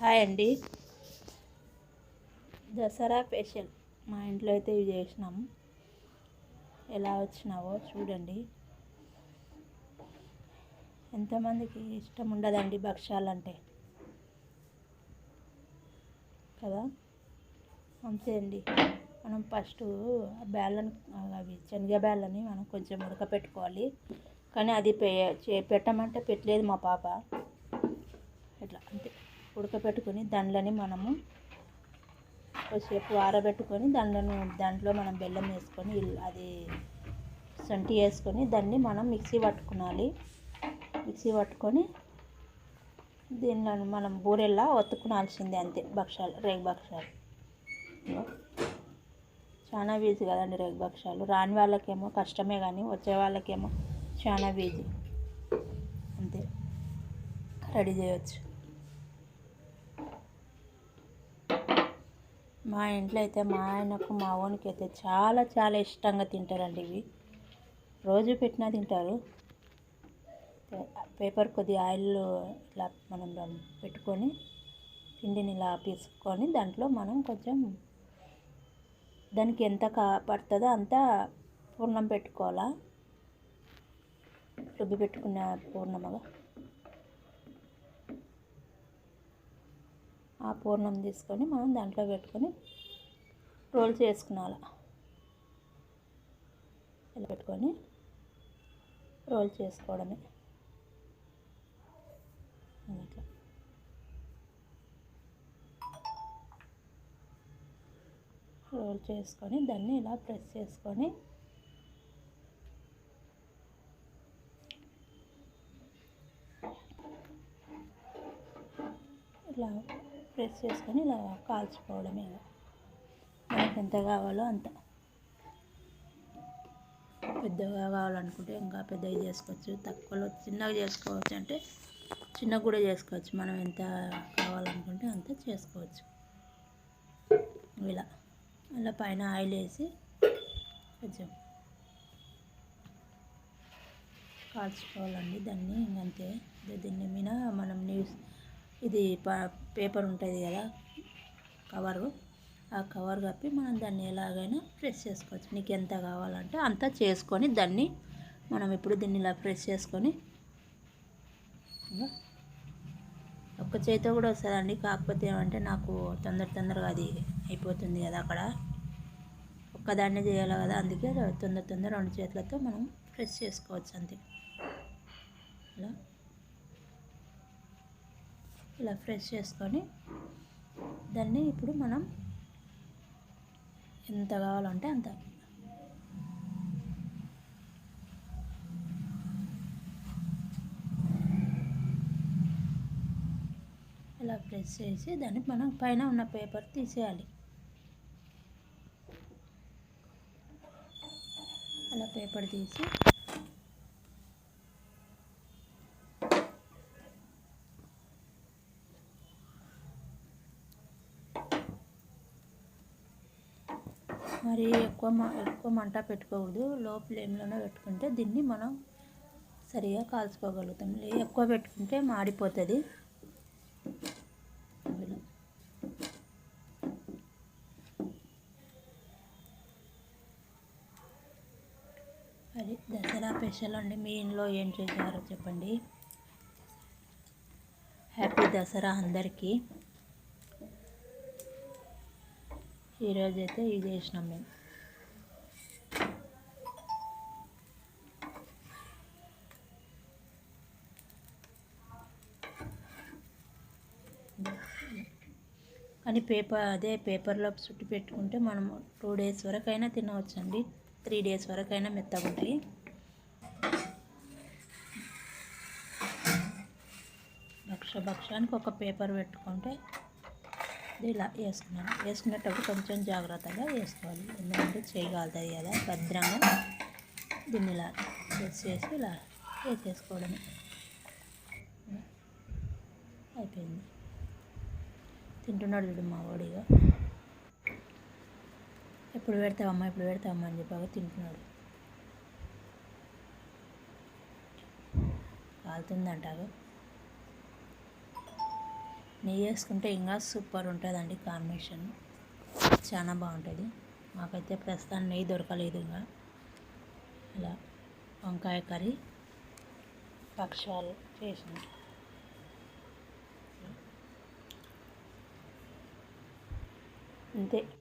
Hi అండి. Dasara special. మా ఇంట్లో అయితే ఇవి చేసినాము ఎలా వచ్చినావో చూడండి. ఎంతమందికి ఇష్టం ఉండదండి భక్ష్యాలంటే? కదా? అంతే అండి. మనం ఫస్ట్ బ్యాళ్ళని అవి శనగ బ్యాళ్ళని మనం కొంచెం ఉడకపెట్టుకోవాలి. కానీ అది పె పెట్టమంటే పెట్టలేదు మా పాప. ఉడకబెట్టుకొని దండ్లని మనము కొద్దిసేపు ఆరబెట్టుకొని దండ్లను దాంట్లో మనం బెల్లం వేసుకొని అది సొంటి వేసుకొని దాన్ని మనం మిక్సీ పట్టుకోవాలి మిక్సీ పట్టుకొని దీనిలో మనం బూరెల్లా ఒత్తుకునాల్సిందే అంతే భక్షాలు రేగు భక్షాలు. చాలా వీజీ కదండి రేగు భక్షాలు. రాని వాళ్ళకేమో కష్టమే కానీ వచ్చే వాళ్ళకేమో చాలా వీజీ అంతే. రెడీ చేయవచ్చు మా ఇంట్లో అయితే మా ఆయనకు మా ఓనికి అయితే చాలా చాలా ఇష్టంగా తింటారండి ఇవి. రోజు పెట్టినా తింటారు. పేపర్ కొద్దిగా ఆయిల్ ఇట్లా మనం పెట్టుకొని పిండిని ఇలా పీసుకొని దాంట్లో మనం కొంచెం దానికి ఎంత కా పడుతుందో అంత పూర్ణం పెట్టుకోవాలా. రుబ్బి పెట్టుకున్న పూర్ణముగా. ఆ పూర్ణం తీసుకొని మనం దాంట్లో పెట్టుకొని రోల్ చేసుకున్నాల ఇలా పెట్టుకొని రోల్ చేసుకోవడమే. అట్లా రోల్ చేసుకొని దాన్ని ఇలా ప్రెస్ చేసుకొని ఇలా ప్రెస్ చేసుకొని ఇలా కాల్చుకోవడమే ఇక. మనకి ఎంత కావాలో అంత. పెద్దగా కావాలనుకుంటే ఇంకా పెద్దగా చేసుకోవచ్చు. తక్కువలో చిన్నగా చేసుకోవచ్చు అంటే చిన్నగా కూడా చేసుకోవచ్చు. మనం ఎంత కావాలనుకుంటే అంత చేసుకోవచ్చు. ఇలా. అలా పైన ఆయిల్ వేసి కొంచెం కాల్చుకోవాలండి. దాన్ని ఇంకంతే దీన్ని మీద మనం న్యూస్ ఇది ప- పేపర్ ఉంటుంది కదా కవరు. ఆ కవర్ కప్పి మనం దాన్ని ఎలాగైనా ప్రెస్ చేసుకోవచ్చు. నీకు ఎంత కావాలంటే అంత చేసుకొని దాన్ని మనం ఇప్పుడు దీన్ని ఇలా ప్రెస్ చేసుకొని ఒక్క చేతితో కూడా వస్తుందండి. కాకపోతే ఏమంటే నాకు తొందర తొందరగా అది అయిపోతుంది కదా అక్కడ. ఒక్కదాన్నే చేయాలి కదా అందుకే తొందర తొందర రెండు చేతులతో మనం ప్రెస్ చేసుకోవచ్చు అంతే. ఇలా ఇలా ఫ్రెష్ చేసుకొని దాన్ని ఇప్పుడు మనం ఎంత కావాలంటే అంత. ఇలా ప్రెస్ చేసి దాన్ని మనం పైన ఉన్న పేపర్ తీసేయాలి. అలా పేపర్ తీసి మరి ఎక్కువ మ ఎక్కువ మంట పెట్టుకోకూడదు. లో ఫ్లేమ్లోనే పెట్టుకుంటే దీన్ని మనం సరిగా కాల్చుకోగలుగుతాం. ఎక్కువ పెట్టుకుంటే మాడిపోతుంది. అది దసరా స్పెషల్ అండి. మీ ఇంట్లో ఏం చేశారో చెప్పండి. హ్యాపీ దసరా అందరికీ. ఈరోజు అయితే ఇది చేసినాం మేము. కానీ పేపర్ అదే పేపర్లో చుట్టి పెట్టుకుంటే మనం టూ డేస్ వరకు అయినా తినవచ్చండి. త్రీ డేస్ వరకు అయినా మెత్తగా ఉంటాయి. భక్ష భక్షానికి ఒక పేపర్ పెట్టుకుంటే ఇలా వేసుకున్నాను. వేసుకునేటప్పుడు కొంచెం జాగ్రత్తగా వేసుకోవాలి. ఎందుకంటే చేయగలుగుతుంది కదా భద్రంగా దీన్ని ఇలా ప్రెస్ చేసి ఇలా వేసేసుకోవడమే. అయిపోయింది. తింటున్నాడు చూడు మా వాడిగా ఎప్పుడు పెడతావమ్మా ఎప్పుడు పెడతావమ్మా అని చెప్పాక తింటున్నాడు. కాలుతుందంటారు నెయ్యి వేసుకుంటే ఇంకా సూపర్ ఉంటుందండి కాంబినేషన్. చాలా బాగుంటుంది. మాకైతే ప్రస్తుతం నెయ్యి దొరకలేదు ఇంకా. ఇలా వంకాయ కర్రీ పక్షాలు చేసిన అంతే.